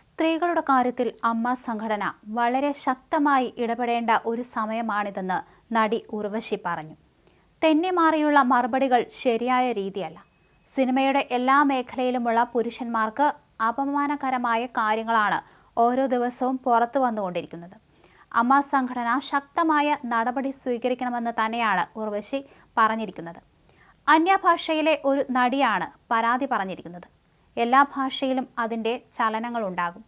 സ്ത്രീകളുടെ കാര്യത്തിൽ അമ്മ സംഘടന വളരെ ശക്തമായി ഇടപെടേണ്ട ഒരു സമയമാണിതെന്ന് നടി ഉർവശി പറഞ്ഞു. തെന്നിമാറിയുള്ള മറുപടികൾ ശരിയായ രീതിയല്ല. സിനിമയുടെ എല്ലാ മേഖലയിലുമുള്ള പുരുഷന്മാർക്ക് അപമാനകരമായ കാര്യങ്ങളാണ് ഓരോ ദിവസവും പുറത്തു വന്നുകൊണ്ടിരിക്കുന്നത്. അമ്മ സംഘടന ശക്തമായ നടപടി സ്വീകരിക്കണമെന്ന് തന്നെയാണ് ഉർവശി പറഞ്ഞിരിക്കുന്നത്. അന്യഭാഷയിലെ ഒരു നടിയാണ് പരാതി പറഞ്ഞിരിക്കുന്നത്. എല്ലാ ഭാഷയിലും അതിന്റെ ചലനങ്ങളുണ്ടാകും.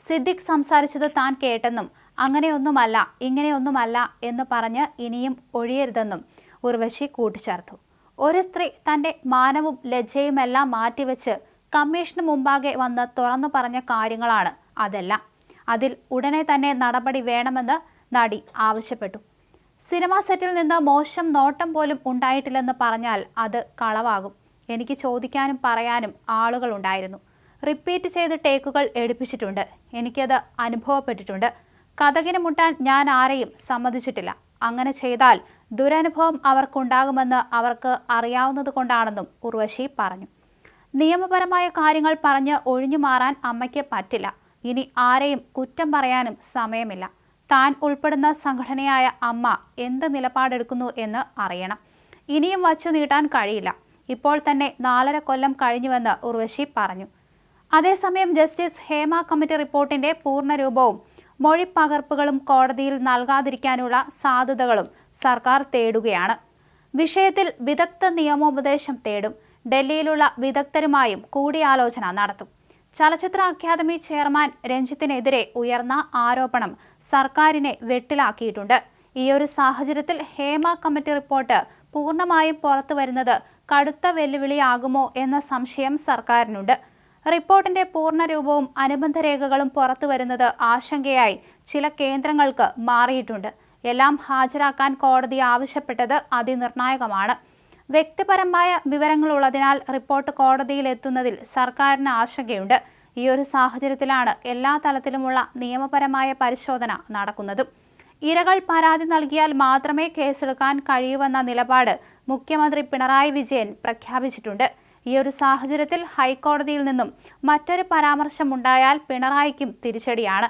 സിദ്ദിഖ് സംസാരിച്ചത് താൻ കേട്ടെന്നും അങ്ങനെയൊന്നുമല്ല ഇങ്ങനെയൊന്നുമല്ല എന്ന് പറഞ്ഞ് ഇനിയും ഒഴിയരുതെന്നും ഉർവശി കൂട്ടിച്ചേർത്തു. ഒരു സ്ത്രീ തന്റെ മാനവും ലജ്ജയുമെല്ലാം മാറ്റിവെച്ച് കമ്മീഷന് മുമ്പാകെ വന്ന് തുറന്നു പറഞ്ഞ കാര്യങ്ങളാണ് അതെല്ലാം. അതിൽ ഉടനെ തന്നെ നടപടി വേണമെന്ന് നടി ആവശ്യപ്പെട്ടു. സിനിമാ സെറ്റിൽ നിന്ന് മോശം നോട്ടം പോലും ഉണ്ടായിട്ടില്ലെന്ന് പറഞ്ഞാൽ അത് കളവാകും. എനിക്ക് ചോദിക്കാനും പറയാനും ആളുകളുണ്ടായിരുന്നു. റിപ്പീറ്റ് ചെയ്ത് ടേക്കുകൾ എടുപ്പിച്ചിട്ടുണ്ട്. എനിക്കത് അനുഭവപ്പെട്ടിട്ടുണ്ട്. കഥകിന് മുട്ടാൻ ഞാൻ ആരെയും സമ്മതിച്ചിട്ടില്ല. അങ്ങനെ ചെയ്താൽ ദുരനുഭവം അവർക്കുണ്ടാകുമെന്ന് അവർക്ക് അറിയാവുന്നത് കൊണ്ടാണെന്നും ഉർവശി പറഞ്ഞു. നിയമപരമായ കാര്യങ്ങൾ പറഞ്ഞ് ഒഴിഞ്ഞു മാറാൻ അമ്മയ്ക്ക് പറ്റില്ല. ഇനി ആരെയും കുറ്റം പറയാനും സമയമില്ല. താൻ ഉൾപ്പെടുന്ന സംഘടനയായ അമ്മ എന്ത് നിലപാടെടുക്കുന്നു എന്ന് അറിയണം. ഇനിയും വച്ചു നീട്ടാൻ കഴിയില്ല. ഇപ്പോൾ തന്നെ നാലര കൊല്ലം കഴിഞ്ഞുവെന്ന് ഉർവശി പറഞ്ഞു. അതേസമയം ജസ്റ്റിസ് ഹേമ കമ്മിറ്റി റിപ്പോർട്ടിന്റെ പൂർണരൂപവും മൊഴിപ്പകർപ്പുകളും കോടതിയിൽ നൽകാതിരിക്കാനുള്ള സാധ്യതകളും സർക്കാർ തേടുകയാണ്. വിഷയത്തിൽ വിദഗ്ധ നിയമോപദേശം തേടും ഡൽഹിയിലുള്ള വിദഗ്ധരുമായും കൂടിയാലോചന നടത്തും. ചലച്ചിത്ര അക്കാദമി ചെയർമാൻ രഞ്ജിത്തിനെതിരെ ഉയർന്ന ആരോപണം സർക്കാരിനെ വെട്ടിലാക്കിയിട്ടുണ്ട്. ഈയൊരു സാഹചര്യത്തിൽ ഹേമ കമ്മിറ്റി റിപ്പോർട്ട് പൂർണമായും പുറത്തു വരുന്നത് കടുത്ത വെല്ലുവിളിയാകുമോ എന്ന സംശയം സർക്കാരിനുണ്ട്. റിപ്പോർട്ടിന്റെ പൂർണരൂപവും അനുബന്ധ രേഖകളും പുറത്തു വരുന്നത് ആശങ്കയായി ചില കേന്ദ്രങ്ങൾക്ക് മാറിയിട്ടുണ്ട്. എല്ലാം ഹാജരാക്കാൻ കോടതി ആവശ്യപ്പെട്ടത് അതിനിർണായകമാണ്. വ്യക്തിപരമായ വിവരങ്ങളുള്ളതിനാൽ റിപ്പോർട്ട് കോടതിയിൽ എത്തുന്നതിൽ സർക്കാരിന് ആശങ്കയുണ്ട്. ഈ ഒരു സാഹചര്യത്തിലാണ് എല്ലാ തലത്തിലുമുള്ള നിയമപരമായ പരിശോധന നടക്കുന്നതും. ഇരകൾ പരാതി നൽകിയാൽ മാത്രമേ കേസെടുക്കാൻ കഴിയൂവെന്ന നിലപാട് മുഖ്യമന്ത്രി പിണറായി വിജയൻ പ്രഖ്യാപിച്ചിട്ടുണ്ട്. ഈ ഒരു സാഹചര്യത്തിൽ ഹൈക്കോടതിയിൽ നിന്നും മറ്റൊരു പരാമർശമുണ്ടായാൽ പിണറായിക്കും തിരിച്ചടിയാണ്.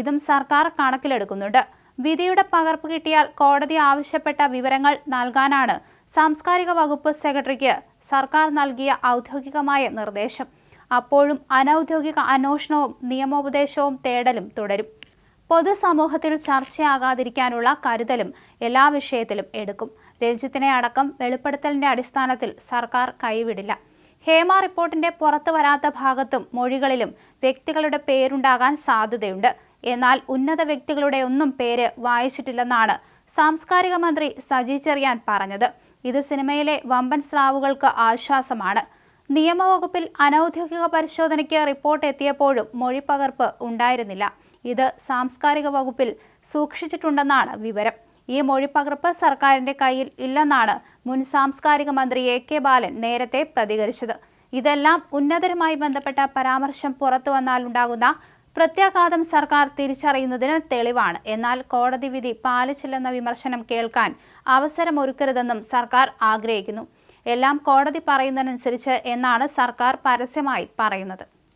ഇതും സർക്കാർ കണക്കിലെടുക്കുന്നുണ്ട്. വിധിയുടെ പകർപ്പ് കിട്ടിയാൽ കോടതി ആവശ്യപ്പെട്ട വിവരങ്ങൾ നൽകാനാണ് സാംസ്കാരിക വകുപ്പ് സെക്രട്ടറിക്ക് സർക്കാർ നൽകിയ ഔദ്യോഗികമായ നിർദ്ദേശം. അപ്പോഴും അനൌദ്യോഗിക അന്വേഷണവും നിയമോപദേശവും തേടലും തുടരും. പൊതുസമൂഹത്തിൽ ചർച്ചയാകാതിരിക്കാനുള്ള കരുതലും എല്ലാ വിഷയത്തിലും എടുക്കും. രഞ്ജിത്തിനെ അടക്കം വെളിപ്പെടുത്തലിന്റെ അടിസ്ഥാനത്തിൽ സർക്കാർ കൈവിടില്ല. ഹേമ റിപ്പോർട്ടിന്റെ പുറത്തു വരാത്ത ഭാഗത്തും മൊഴികളിലും വ്യക്തികളുടെ പേരുണ്ടാകാൻ സാധ്യതയുണ്ട്. എന്നാൽ ഉന്നത വ്യക്തികളുടെ ഒന്നും പേര് വായിച്ചിട്ടില്ലെന്നാണ് സാംസ്കാരിക മന്ത്രി സജി ചെറിയാൻ പറഞ്ഞത്. ഇത് സിനിമയിലെ വമ്പൻ സ്രാവുകൾക്ക് ആശ്വാസമാണ്. നിയമവകുപ്പിൽ അനൌദ്യോഗിക പരിശോധനയ്ക്ക് റിപ്പോർട്ട് എത്തിയപ്പോഴും മൊഴിപ്പകർപ്പ് ഉണ്ടായിരുന്നില്ല. ഇത് സാംസ്കാരിക വകുപ്പിൽ സൂക്ഷിച്ചിട്ടുണ്ടെന്നാണ് വിവരം. ഈ മൊഴിപ്പകർപ്പ് സർക്കാരിന്റെ കയ്യിൽ ഇല്ലെന്നാണ് മുൻ സാംസ്കാരിക മന്ത്രി എ കെ ബാലൻ നേരത്തെ പ്രതികരിച്ചത്. ഇതെല്ലാം ഉന്നതരുമായി ബന്ധപ്പെട്ട പരാമർശം പുറത്തു വന്നാലുണ്ടാകുന്ന പ്രത്യാഘാതം സർക്കാർ തിരിച്ചറിയുന്നതിന് തെളിവാണ്. എന്നാൽ കോടതി വിധി പാലിച്ചില്ലെന്ന വിമർശനം കേൾക്കാൻ അവസരമൊരുക്കരുതെന്നും സർക്കാർ ആഗ്രഹിക്കുന്നു. എല്ലാം കോടതി പറയുന്നതിനനുസരിച്ച് എന്നാണ് സർക്കാർ പരസ്യമായി പറയുന്നത്.